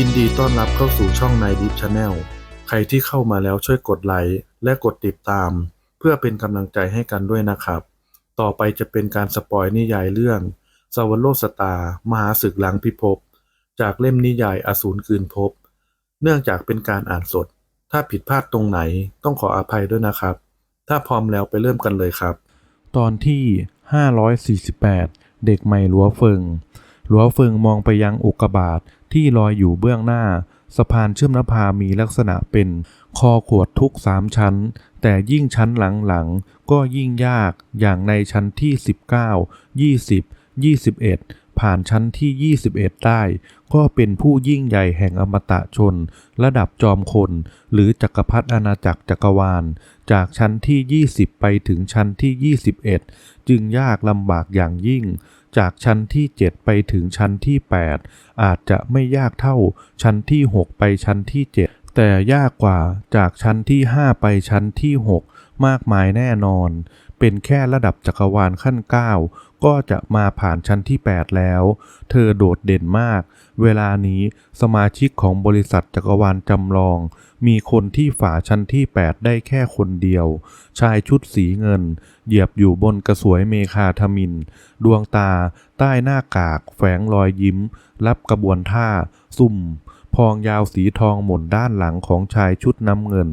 ยินดีต้อนรับเข้าสู่ช่องนายดิฟชาแนลใครที่เข้ามาแล้วช่วยกดไลค์และกดติดตาม เพื่อเป็นกำลังใจให้กันด้วยนะครับ ต่อไปจะเป็นการสปอยนิยายเรื่องสวรรโลสตา มหาศึกหลังพิภพ จากเล่มนิยายอสูรคืนภพ เนื่องจากเป็นการอ่านสด ถ้าผิดพลาดตรงไหนต้องขออภัยด้วยนะครับ ถ้าพร้อมแล้วไปเริ่มกันเลยครับ ตอนที่ 548 เด็กใหม่ลัวเฟิง หลัวเฟิงมองไปยังอุกกาบาตที่ลอยอยู่เบื้องหน้า สะพานเชื่อมนภามีลักษณะเป็นคอขวดทุกสามชั้น แต่ยิ่งชั้นหลังๆ ก็ยิ่งยากอย่างในชั้นที่ 19 20 21 ผ่านชั้นที่ 21 ได้ ก็เป็นผู้ยิ่งใหญ่แห่งอมตะชน ระดับจอมคน หรือจักรพรรดิอาณาจักรจักรวาล จากชั้นที่ 20 ไปถึงชั้นที่ 21 จึงยากลำบากอย่างยิ่ง จากชั้นที่ 7 ไปถึงชั้นที่ 8 อาจจะไม่ยากเท่าชั้นที่ 6 ไปชั้นที่ 7 แต่ยากกว่าจากชั้นที่ 5 ไปชั้นที่ 6 มากมายแน่นอน เป็นแค่ระดับจักรวาลขั้น 9 ก็จะมาผ่านชั้นที่ 8 แล้ว เธอโดดเด่นมาก เวลานี้สมาชิกของบริษัทจักรวาลจำลอง มีคนที่ฝ่าชั้นที่ 8 ได้แค่คนเดียว ชายชุดสีเงิน เหยียบอยู่บนกระสวยเมคาทมิน ดวงตา ใต้หน้ากาก แฝงรอยยิ้ม รับกระบวนท่า ซุ่ม พองยาวสีทองหม่นด้านหลังของชายชุดน้ำเงิน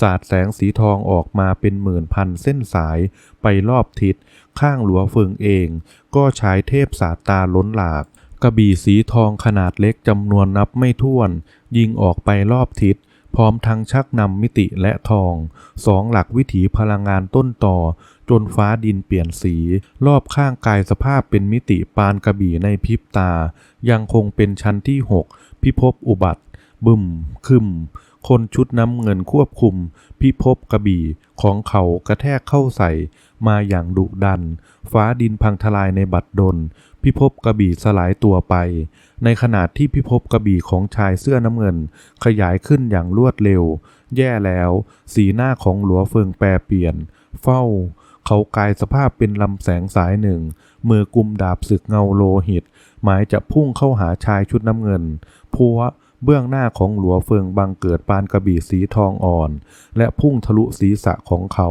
สาดแสงสีทองออกมาเป็นหมื่นพันเส้นสายไปรอบทิศ ข้างหลัวเฟิงเอง ก็ฉายเทพสาตาล้นหลาก กระบี่สีทองขนาดเล็กจำนวนนับไม่ถ้วน ยิงออกไปรอบทิศพร้อมทั้งชักนำมิติและทองสองหลักวิถีพลังงานต้นต่อ จนฟ้าดินเปลี่ยนสี รอบข้างกายสภาพเป็นมิติปานกระบี่ในพริบตา ยังคงเป็นชั้นที่ 6 พิภพอุบัติ บึมคึม คนชุดน้ำเงินควบคุม พิภพกระบี่ของเขากระแทกเข้าใส่ มาอย่างดุดัน ฟ้าดินพังทลายในบัดดล พิภพกระบี่สลายตัวไป ในขณะที่พิภพกระบี่ของชายเสื้อน้ำเงิน ขยายขึ้นอย่างรวดเร็ว แย่แล้ว สีหน้าของหลัวเฟิงแปรเปลี่ยน เฝ้า เขากลายสภาพเป็นลำแสงสายหนึ่ง มือกุมดาบศึกเงาโลหิต หมายจะพุ่งเข้าหาชายชุดน้ำเงินพัวเบื้องหน้าของหลัวเฟิงบังเกิดปานกระบี่สีทองอ่อน และพุ่งทะลุศีรษะของเขา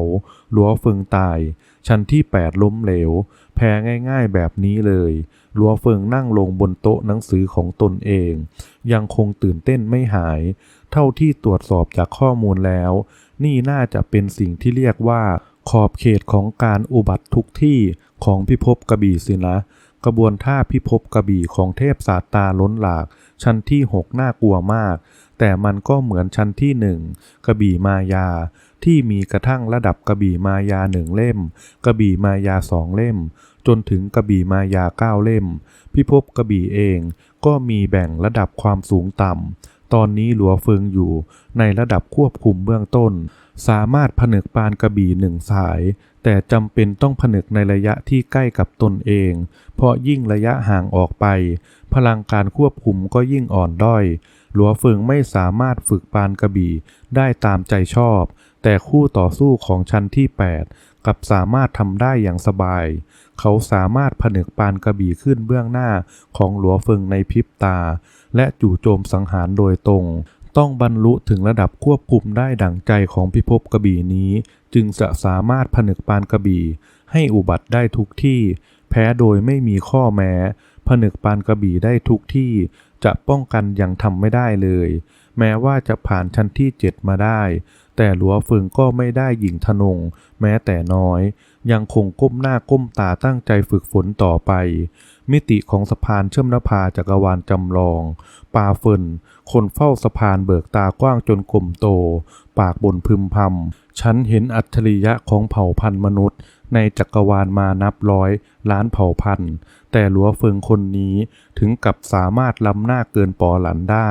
หลัวเฟิงตาย ชั้นที่8ล้มเหลว แพ้ง่ายๆแบบนี้เลยหลัวเฟิงนั่งลงบนโต๊ะหนังสือของตนเอง ยังคงตื่นเต้นไม่หาย เท่าที่ตรวจสอบจากข้อมูลแล้ว นี่น่าจะเป็นสิ่งที่เรียกว่าขอบเขตของการอุบัติทุกที่ ของพิภพกระบี่สินะกระบวนท่าพิภพกระบี่ของเทพศาสตาล้นหลาก ชั้นที่6น่ากลัวมาก แต่มันก็เหมือนชั้นที่หนึ่งกระบี่มายา ที่มีกระทั่งระดับกระบี่มายาหนึ่งเล่ม กระบี่มายาสองเล่ม จนถึงกระบี่มายาเก้าเล่ม พิภพกระบี่เองก็มีแบ่งระดับความสูงต่ำ ตอนนี้หลัวเฟิงอยู่ในระดับควบคุมเบื้องต้น สามารถผนึกปานกระบี่หนึ่งสาย แต่จำเป็นต้องผนึกในระยะที่ใกล้กับตนเอง เพราะยิ่งระยะห่างออกไป พลังการควบคุมก็ยิ่งอ่อนด้อย หลัวเฟิงไม่สามารถฝึกปานกระบี่ได้ตามใจชอบ แต่คู่ต่อสู้ของชั้นที่ 8 กับสามารถทำได้อย่างสบาย เขาสามารถผนึกปานกระบี่ขึ้นเบื้องหน้าของหลัวเฟิงในพริบตา และจู่โจมสังหารโดยตรง ต้องบรรลุถึงระดับควบคุมได้ดั่งใจของพิภพกระบี่นี้ จึงจะสามารถผนึกปานกระบี่ ให้อุบัติได้ทุกที่ แพ้โดยไม่มีข้อแม้ ผนึกปานกระบี่ได้ทุกที่ จะป้องกันยังทำไม่ได้เลย แม้ว่าจะผ่านชั้นที่7มาได้ แต่หลัวเฟิงก็ไม่ได้หญิงทนง แม้แต่น้อย ยังคงก้มหน้าก้มตาตั้งใจฝึกฝนต่อไป มิติของสะพานเชื่อมนภาจักรวาลจำลอง ปาเฟินคนเฝ้าสะพานเบิกตากว้างจนกลมโต ปากบนพึมพำ ฉันเห็นอัจฉริยะของเผ่าพันธุ์มนุษย์ ในจักรวาลมานับร้อย ล้านเผ่าพันธุ์ แต่หลัวเฟิงคนนี้ถึงกับสามารถล้ำหน้าเกินปอหลันได้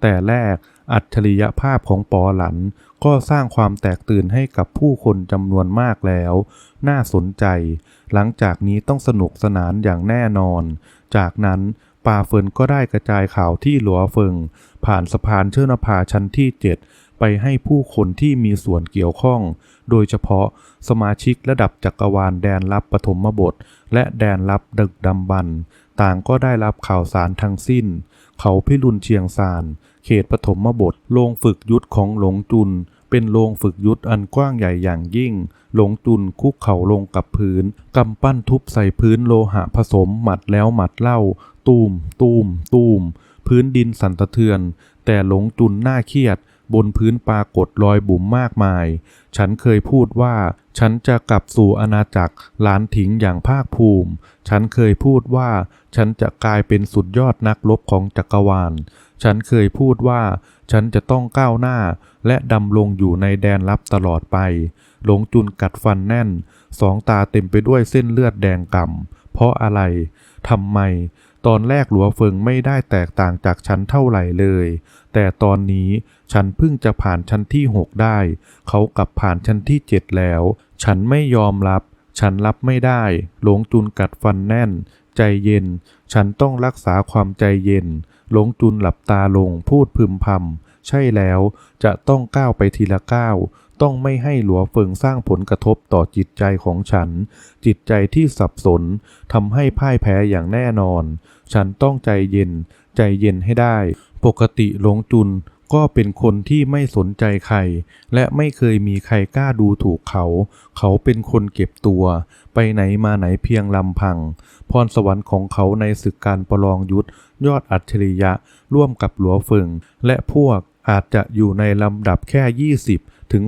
แต่แรกอัจฉริยภาพของปอหลัน ก็สร้างความแตกตื่นให้กับผู้คนจำนวนมากแล้ว น่าสนใจ หลังจากนี้ต้องสนุกสนานอย่างแน่นอน จากนั้นปาเฟินก็ได้กระจายข่าวที่หลัวเฟิง ผ่านสะพานเชื่อนภาชั้นที่ 7 ไปให้ผู้คนที่มีส่วนเกี่ยวข้อง โดยเฉพาะสมาชิกระดับจักรวาลแดนลับปฐมบท และแดนลับดึกดำบรรต่างก็ได้รับข่าวสารทั้งสิ้น เขาพิรุณเชียงซาน เขตปฐมบทโรงฝึกยุทธของหลงจุน เป็นโรงฝึกยุทธอันกว้างใหญ่อย่างยิ่ง หลงจุนคุกเข่าลงกับพื้น กำปั้นทุบใส่พื้นโลหะผสมหมัดแล้วหมัดเล่า ตูม ตูม ตูม พื้นดินสั่นสะเทือน แต่หลงจุนหน้าเครียด บนพื้นปรากฏรอยบุ๋มมากมาย ฉันเคยพูดว่า ฉันจะกลับสู่อาณาจักรหลานถิงอย่างภาคภูมิ ฉันเคยพูดว่า ฉันจะกลายเป็นสุดยอดนักรบของจักรวาล ฉันเคยพูดว่าฉันจะต้องก้าวหน้า และดำรงอยู่ในแดนลับตลอดไป หลงจุนกัดฟันแน่น สองตาเต็มไปด้วยเส้นเลือดแดงก่ำเพราะอะไรทำไม ตอนแรกหลัวเฟิงไม่ได้แตกต่างจากฉันเท่าไหร่เลย แต่ตอนนี้ฉันเพิ่งจะผ่านชั้นที่หกได้ เขากลับผ่านชั้นที่เจ็ดแล้ว ฉันไม่ยอมรับ ฉันรับไม่ได้ หลงจุนกัดฟันแน่น ใจเย็น ฉันต้องรักษาความใจเย็น หลงจุนหลับตาลงพูดพึมพำใช่แล้วจะต้องก้าวไปทีละก้าวต้องไม่ให้หลัวเฟิงสร้างผลกระทบต่อจิตใจของฉัน จิตใจที่สับสนทำให้พ่ายแพ้อย่างแน่นอน ฉันต้องใจเย็น ใจเย็นให้ได้ ปกติหลงจุน ก็เป็นคนที่ไม่สนใจใคร และไม่เคยมีใครกล้าดูถูกเขา เขาเป็นคนเก็บตัว ไปไหนมาไหนเพียงลำพัง พรสวรรค์ของเขาในศึกการประลองยุทธยอดอัจฉริยะ ร่วมกับหลัวเฟิงและพวกอาจจะอยู่ในลำดับแค่ 20 ถึง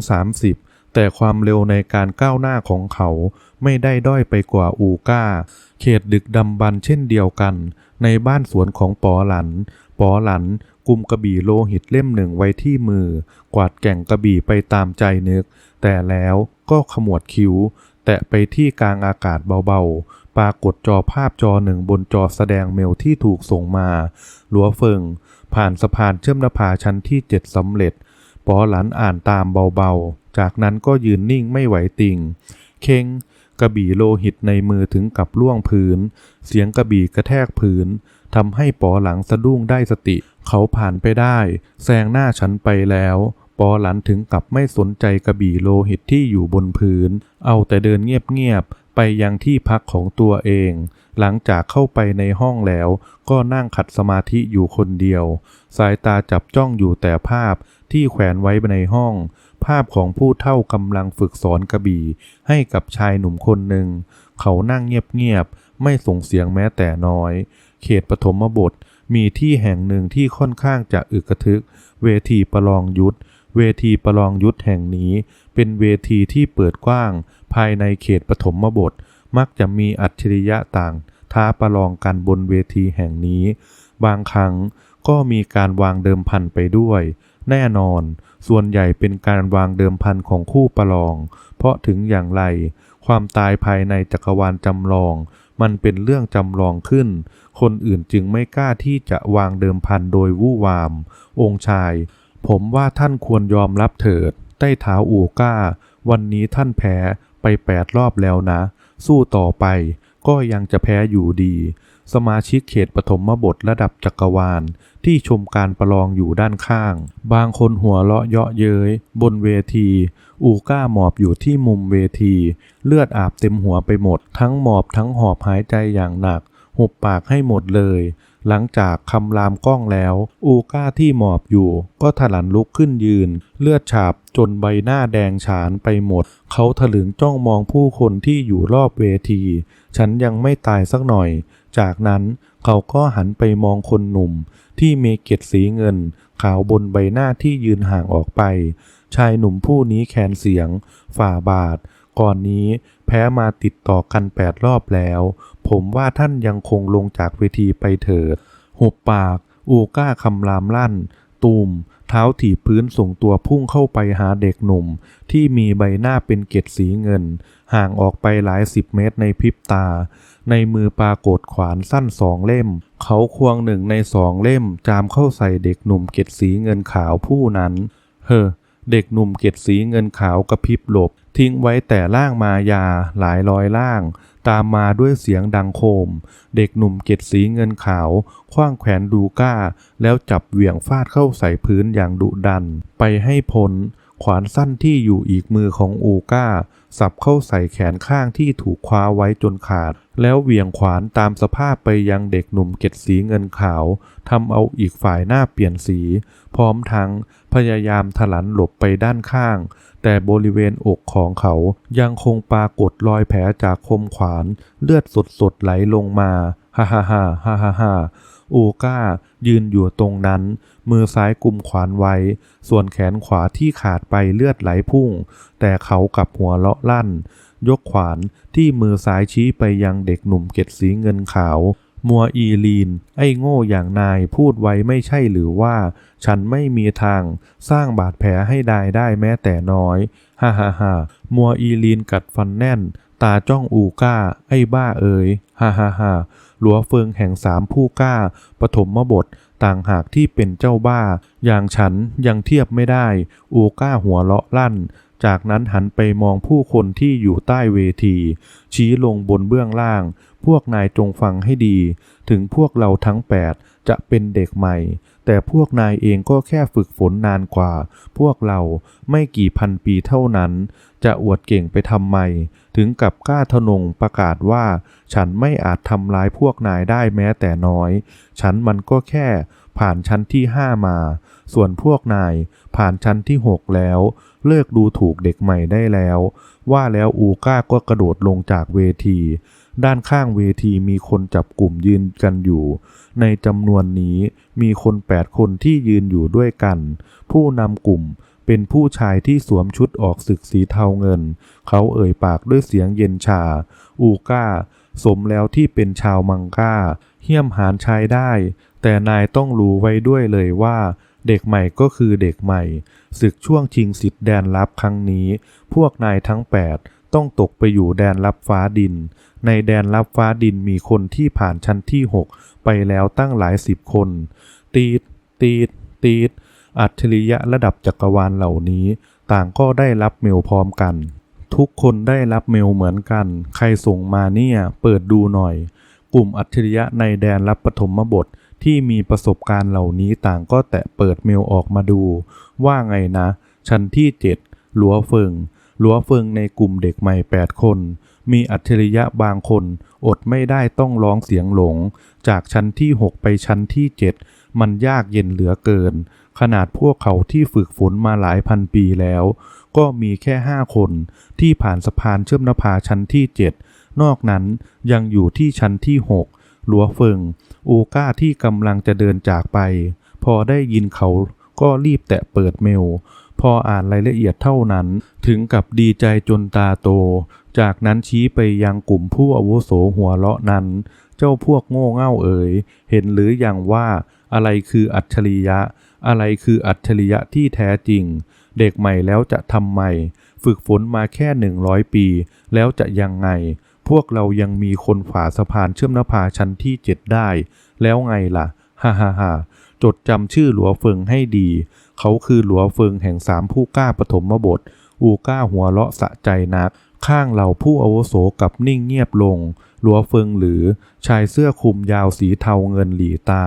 30 แต่ความเร็วในการก้าวหน้าของเขา ไม่ได้ด้อยไปกว่าอูก้า เขตดึกดำบรรพ์เช่นเดียวกัน ในบ้านสวนของปอหลัน ปอหลัน กุมกระบี่โลหิตเล่มหนึ่งไว้ที่มือ กวาดแก่งกระบี่ไปตามใจนึก แต่แล้วก็ขมวดคิ้ว แตะไปที่กลางอากาศเบาๆ ปรากฏจอภาพจอหนึ่งบนจอแสดงเมลที่ถูกส่งมาหลัวเฟิงผ่านสะพานเชื่อมนภาชั้นที่เจ็ดสำเร็จปอหลันอ่านตามเบาๆ จากนั้นก็ยืนนิ่งไม่ไหวติงเคงกระบี่โลหิตในมือถึงกับล่วงพื้น เสียงกระบี่กระแทกพื้นทำให้ปอหลังสะดุ้งได้สติ เขาผ่านไปได้แซงหน้าฉันไปแล้ว ปอหลันถึงกับไม่สนใจกระบี่โลหิตที่อยู่บนพื้น เอาแต่เดินเงียบๆไปยังที่พักของตัวเอง หลังจากเข้าไปในห้องแล้ว ก็นั่งขัดสมาธิอยู่คนเดียว สายตาจับจ้องอยู่แต่ภาพที่แขวนไว้ในห้อง ภาพของผู้เท่ากำลังฝึกสอนกระบี่ ให้กับชายหนุ่มคนหนึ่ง เขานั่งเงียบๆไม่ส่งเสียงแม้แต่น้อย เขตปฐมบท มีที่แห่งหนึ่งที่ค่อนข้างจะอึกระทึก เวทีประลองยุทธ เวทีประลองยุทธแห่งนี้ เป็นเวทีที่เปิดกว้าง ภายในเขตปฐมบท มักจะมีอัจฉริยะต่าง ท้าประลองกันบนเวทีแห่งนี้ บางครั้งก็มีการวางเดิมพันไปด้วย แน่นอน ส่วนใหญ่เป็นการวางเดิมพันของคู่ประลอง เพราะถึงอย่างไร ความตายภายในจักรวาลจำลอง มันเป็นเรื่องจำลองขึ้น คนอื่นจึงไม่กล้าที่จะวางเดิมพันโดยวู่วาม องค์ชาย ผมว่าท่านควรยอมรับเถิด ใต้เท้าอูก้า วันนี้ท่านแพ้ไปแปดรอบแล้วนะ สู้ต่อไป ก็ยังจะแพ้อยู่ดี สมาชิกเขตปฐมบทระดับจักรวาล ที่ชมการประลองอยู่ด้านข้าง บางคนหัวเราะเยาะเย้ยบนเวที อูก้าหมอบอยู่ที่มุมเวที เลือดอาบเต็มหัวไปหมด ทั้งหมอบทั้งหอบหายใจอย่างหนัก หุบปากให้หมดเลย หลังจากคำรามกล้องแล้ว อูก้าที่หมอบอยู่ ก็ถลันลุกขึ้นยืน เลือดฉาบจนใบหน้าแดงฉานไปหมด เขาถลึงจ้องมองผู้คนที่อยู่รอบเวที ฉันยังไม่ตายสักหน่อย จากนั้นเขาก็หันไปมองคนหนุ่ม ที่มีเกล็ดสีเงิน ขาวบนใบหน้าที่ยืนห่างออกไป ชายหนุ่มผู้นี้แคนเสียง ฝ่าบาท ก่อนนี้ พ้มาติดต่อกันแปดรอบแล้ว ผมว่าท่านยังคงลงจากเวทีไปเถิด หุบปาก อูก้าคำรามลั่น ตูม เท้าถีบพื้นส่งตัวพุ่งเข้าไปหาเด็กหนุ่ม ที่มีใบหน้าเป็นเกล็ดสีเงิน ห่างออกไปหลายสิบเมตรในพริบตา ในมือปรากฏขวานสั้นสองเล่ม เขาควงหนึ่งในสองเล่มจามเข้าใส่เด็กหนุ่มเกล็ดสีเงินขาวผู้นั้น เฮ้อ เด็กหนุ่มเกศสีเงินขาวกระพริบหลบ ทิ้งไว้แต่ล่างมายาหลายร้อยล่าง ตามมาด้วยเสียงดังโคม เด็กหนุ่มเกศสีเงินขาวคว้างแขวนดูก้า แล้วจับเหวี่ยงฟาดเข้าใส่พื้นอย่างดุดัน ไปให้พ้น ขวานสั้นที่อยู่อีกมือของอูก้า สับเข้าใส่แขนข้างที่ถูกคว้าไว้จนขาด แล้วเหวี่ยงขวานตามสภาพไปยังเด็กหนุ่มเกล็ดสีเงินขาวทำเอาอีกฝ่ายหน้าเปลี่ยนสี พร้อมทั้งพยายามถลันหลบไปด้านข้าง แต่บริเวณอกของเขายังคงปรากฏรอยแผลจากคมขวาน เลือดสดๆไหลลงมา ฮ่าฮ่าฮ่าฮ่าฮ่า ฮ่าอูก้า ยืนอยู่ตรงนั้น มือซ้ายกุมขวานไว้ ส่วนแขนขวาที่ขาดไปเลือดไหลพุ่ง แต่เขากลับหัวเลาะลั่น ยกขวานที่มือซ้ายชี้ไปยังเด็กหนุ่มเกล็ดสีเงินขาว มัวอีลีน ไอ้โง่อย่างนายพูดไว้ไม่ใช่หรือว่า ฉันไม่มีทางสร้างบาดแผลให้ได้ได้แม้แต่น้อยฮ่าฮ่าฮ่ามัวอีลีนกัดฟันแน่น ตาจ้องอูก้า ไอ้บ้าเอ๋ยฮ่าฮ่าฮ่า หลัวเฟิงแห่งสามผู้กล้า ปฐมบทต่างหากที่เป็นเจ้าบ้า อย่างฉันยังเทียบไม่ได้ อูก้าหัวเราะลั่น จากนั้นหันไปมองผู้คนที่อยู่ใต้เวที ชี้ลงบนเบื้องล่าง พวกนายจงฟังให้ดี ถึงพวกเราทั้งแปดจะเป็นเด็กใหม่ แต่พวกนายเองก็แค่ฝึกฝนนานกว่า พวกเราไม่กี่พันปีเท่านั้น จะอวดเก่งไปทำไม ถึงกับกล้าทะนงประกาศว่า ฉันไม่อาจทำร้ายพวกนายได้แม้แต่น้อย ฉันมันก็แค่ผ่านชั้นที่ห้ามา ส่วนพวกนายผ่านชั้นที่หกแล้ว เลิกดูถูกเด็กใหม่ได้แล้ว ว่าแล้วอูก้าก็กระโดดลงจากเวที ด้านข้างเวทีมีคนจับกลุ่มยืนกันอยู่ ในจำนวนนี้มีคนแปดคนที่ยืนอยู่ด้วยกัน ผู้นำกลุ่ม เป็นผู้ชายที่สวมชุดออกศึกสีเทาเงิน เขาเอ่ยปากด้วยเสียงเย็นชา อูก้า สมแล้วที่เป็นชาวมังกาเหี้ยมหานชายได้ แต่นายต้องรู้ไว้ด้วยเลยว่า เด็กใหม่ก็คือเด็กใหม่ ศึกช่วงชิงสิทธิ์แดนลับครั้งนี้ พวกนายทั้ง 8ต้องตกไปอยู่แดนลับฟ้าดิน ในแดนลับฟ้าดินมีคนที่ผ่านชั้นที่ 6 ไปแล้วตั้งหลายสิบคน ตีด ตีด ตีด อัจฉริยะระดับจักรวาลเหล่านี้ ต่างก็ได้รับเมลพร้อมกัน ทุกคนได้รับเมลเหมือนกัน ใครส่งมาเนี่ยเปิดดูหน่อย กลุ่มอัจฉริยะในแดนรับปฐมบทที่มีประสบการณ์เหล่านี้ต่างก็แตะเปิดเมลออกมาดู ว่าไงนะ ชั้นที่ 7 หลัวเฟิงหลัวเฟิงในกลุ่มเด็กใหม่ 8 คน มีอัจฉริยะบางคน อดไม่ได้ต้องร้องเสียงหลง จากชั้นที่ 6 ไปชั้นที่ 7 มันยากเย็นเหลือเกิน ขนาดพวกเขาที่ฝึกฝนมาหลายพันปีแล้ว ก็มีแค่5คนที่ผ่านสะพานเชื่อมนภาชั้นที่ 7 นอกนั้นยังอยู่ที่ชั้นที่ 6 หลัวเฟิง อูก้าที่กำลังจะเดินจากไป พอได้ยินเขาก็รีบแตะเปิดเมล พออ่านรายละเอียดเท่านั้น ถึงกับดีใจจนตาโต จากนั้นชี้ไปยังกลุ่มผู้อาวุโสหัวเราะนั้น เจ้าพวกโง่เง่าเอ๋ยเห็นหรืออยังว่าอะไรคืออัจฉริยะ อะไรคืออัจฉริยะที่แท้จริง เด็กใหม่แล้วจะทำไมฝึกฝนมาแค่หนึ่งร้อยปี แล้วจะยังไง พวกเรายังมีคนฝ่าสะพานเชื่อมนภาชั้นที่เจ็ดได้ แล้วไงล่ะฮ่าฮ่าฮ่าจดจำชื่อหลัวเฟิงให้ดี เขาคือหลัวเฟิงแห่งสามผู้กล้าปฐมบท อูก้าหัวเราะสะใจนัก ข้างเหล่าผู้อาวุโสกับนิ่งเงียบลง หลัวเฟิงหรือชายเสื้อคลุมยาวสีเทาเงินหลีตา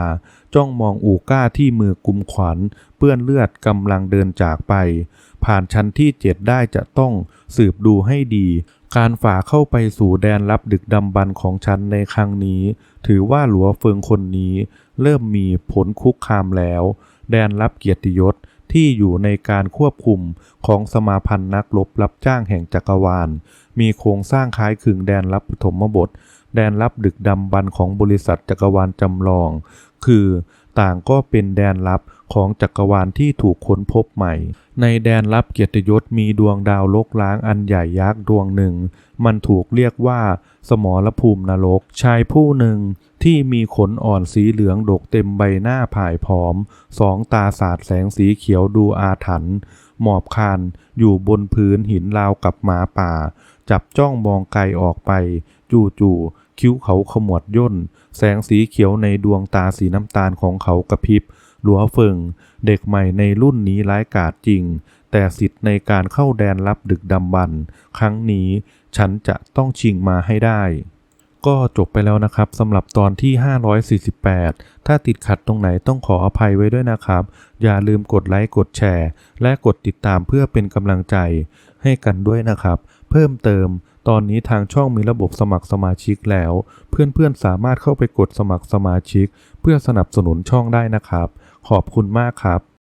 จ้องมองอูก้าที่มือกุมขวัญเปื้อนเลือดกำลังเดินจากไป ผ่านชั้นที่เจ็ดได้จะต้องสืบดูให้ดี การฝ่าเข้าไปสู่แดนลับดึกดำบรรของฉันในครั้งนี้ ถือว่าหลัวเฟิงคนนี้ เริ่มมีผลคุกคามแล้ว แดนรับเกียรติยศที่อยู่ในการควบคุมของสมาพันธ์นักรบรับจ้างแห่งจักรวาล มีโครงสร้างคล้ายคลึงแดนรับปฐมบท แดนรับดึกดำบรรพ์ของบริษัทจักรวาลจำลอง คือต่างก็เป็นแดนลับของจักรวาลที่ถูกค้นพบใหม่ ในแดนลับเกียรติยศมีดวงดาวลกล้างอันใหญ่ยักษ์ดวงหนึ่ง มันถูกเรียกว่า สมรภูมินรก ชายผู้หนึ่งที่มีขนอ่อนสีเหลืองดกเต็มใบหน้าผ่ายผอม สองตาสาดแสงสีเขียวดูอาถรรพ์หมอบคานอยู่บนพื้นหินราวกับหมาป่า จับจ้องมองไกลออกไป จู่ๆ คิ้วเขาขมวดย่น แสงสีเขียวในดวงตาสีน้ำตาลของเขากระพริบหลัวเฟิงเด็กใหม่ในรุ่นนี้ร้ายกาจจริง แต่สิทธิ์ในการเข้าแดนลับดึกดำบรรครั้งนี้ฉันจะต้องชิงมาให้ได้ ก็จบไปแล้วนะครับสำหรับตอนที่ 548 ถ้าติดขัดตรงไหนต้องขออภัยไว้ด้วยนะครับ อย่าลืมกดไลค์กดแชร์ และกดติดตามเพื่อเป็นกำลังใจให้กันด้วยนะครับ เพิ่มเติม ตอนนี้ทางช่องมีระบบสมัครสมาชิกแล้ว เพื่อนๆสามารถเข้าไปกดสมัครสมาชิก เพื่อสนับสนุนช่องได้นะครับ ขอบคุณมากครับ